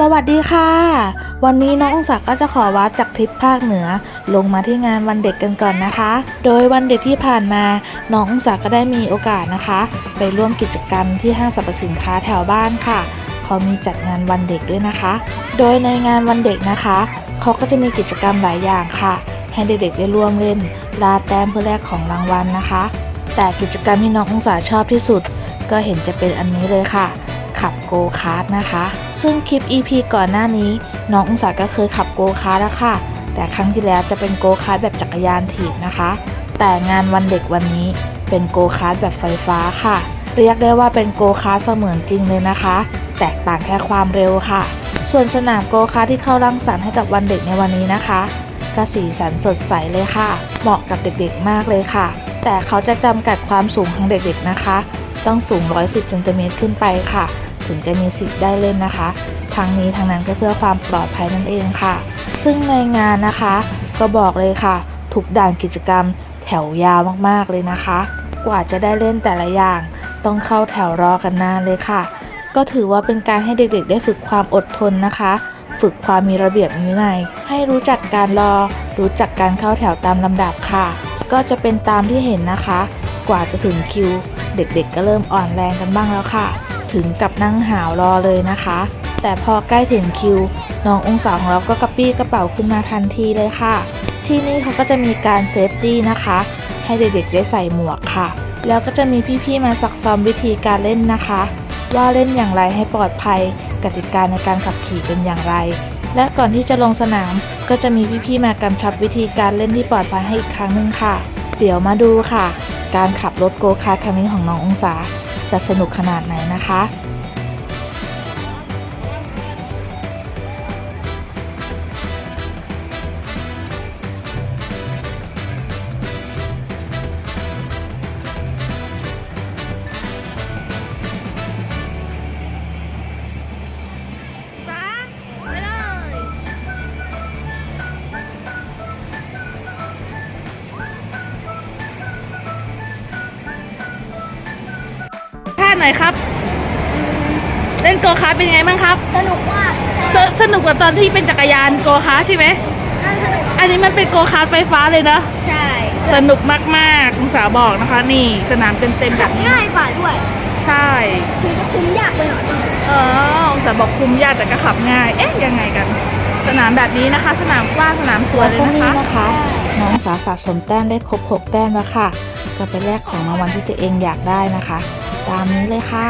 สวัสดีค่ะ วันนี้น้ององศาก็จะขอวัดจากทริปภาคเหนือ ลงมาที่งานวันเด็กกันก่อนนะคะ โดยวันเด็กที่ผ่านมาน้ององศาก็ได้มีโอกาสนะคะ ไปร่วมกิจกรรมที่ห้างสรรพสินค้าแถวบ้านค่ะเขามีจัดงานวันเด็กด้วยนะคะ โดยในงานวันเด็กนะคะเขาก็จะมีกิจกรรมหลายอย่างค่ะ ให้เด็กๆได้ร่วมเล่นลาแต้มเพื่อแลกของรางวัลนะคะ แต่กิจกรรมที่น้ององศาชอบที่สุด ก็เห็นจะเป็นอันนี้เลยค่ะ ขับโกคาร์ทนะคะ ซึ่งคลิป EP ก่อนหน้านี้ น้ององศาก็เคยขับโกคาร์ทแล้วค่ะ แต่ครั้งที่แล้วจะเป็นโกคาร์ทแบบจักรยานถีบนะคะ แต่งานวันเด็กวันนี้เป็นโกคาร์ทแบบไฟฟ้าค่ะ เรียกได้ว่าเป็นโกคาร์ทเสมือนจริงเลยนะคะ แตกต่างแค่ความเร็วค่ะ ส่วนสนามโกคาร์ทที่เข้ารังสรรค์ให้กับวันเด็กในวันนี้นะคะก็สีสันสดใสเลยค่ะ เหมาะกับเด็กๆมากเลยค่ะ แต่เขาจะจำกัดความสูงของเด็กๆนะคะ ต้องสูง 110เซนติเมตรขึ้นไปค่ะ ถึงจะมีสิทธิ์ได้เล่นนะคะทางนี้ทางนั้นก็เพื่อความปลอดภัยนั่นเองค่ะ ซึ่งในงานนะคะ ก็บอกเลยค่ะ ทุกด่านกิจกรรมแถวยาวมากๆเลยนะคะ กว่าจะได้เล่นแต่ละอย่าง ต้องเข้าแถวรอกันนานเลยค่ะ ก็ถือว่าเป็นการให้เด็กๆ ได้ฝึกความอดทนนะคะ ฝึกความมีระเบียบวินัยให้รู้จักการรอ รู้จักการเข้าแถวตามลำดับค่ะ ก็จะเป็นตามที่เห็นนะคะ กว่าจะถึงคิว เด็กๆก็เริ่มอ่อนแรงกันบ้างแล้วค่ะ ถึงกับนั่งหาวรอเลยนะคะ แต่พอใกล้ถึงคิว น้ององศาของเราก็กระปี้กระเป๋าขึ้นมาทันทีเลยค่ะ ที่นี่เขาก็จะมีการเซฟตี้นะคะ ให้เด็กๆได้ใส่หมวกค่ะ แล้วก็จะมีพี่ๆมาซักซ้อมวิธีการเล่นนะคะ ว่าเล่นอย่างไรให้ปลอดภัย กติกาในการขับขี่เป็นอย่างไร และก่อนที่จะลงสนามก็จะมีพี่ๆมากำชับวิธีการเล่นที่ปลอดภัยให้อีกครั้งหนึ่งค่ะ เดี๋ยวมาดูค่ะ การขับรถโกคาร์ทครั้งนี้ของน้ององศาจะสนุกขนาดไหนนะคะ ท่าไหนครับ เล่นโกคาร์ทเป็นไงบ้างครับสนุกมากสสนุกกว่าตอนที่เป็นจักรยานโกคาร์ทใช่ไหมน่าสนุกอันนี้มันเป็นโกคาร์ทไฟฟ้าเลยเนอะใช่สนุกมากๆคุณสาวบอกนะคะ นี่สนามเต็มๆแบขับบนี้ง่ายกว่าด้วยใช่ถึงจะคุ้มยากไปหน่อยอ๋อองศาบอกคุมยากแต่ก็ขับง่าย เอ๊ะยังไงกัน สนามแบบนี้นะคะ สนามกว้างสนามสวยแล้วเลยก็นะนี่คะนะคะ น้องสาสะสมแต้มได้ครบ 6 แต้มแล้วค่ะ ก็ไปแลกของรางวัลที่ตัวเองอยากได้นะคะ ตามนี้เลยค่ะ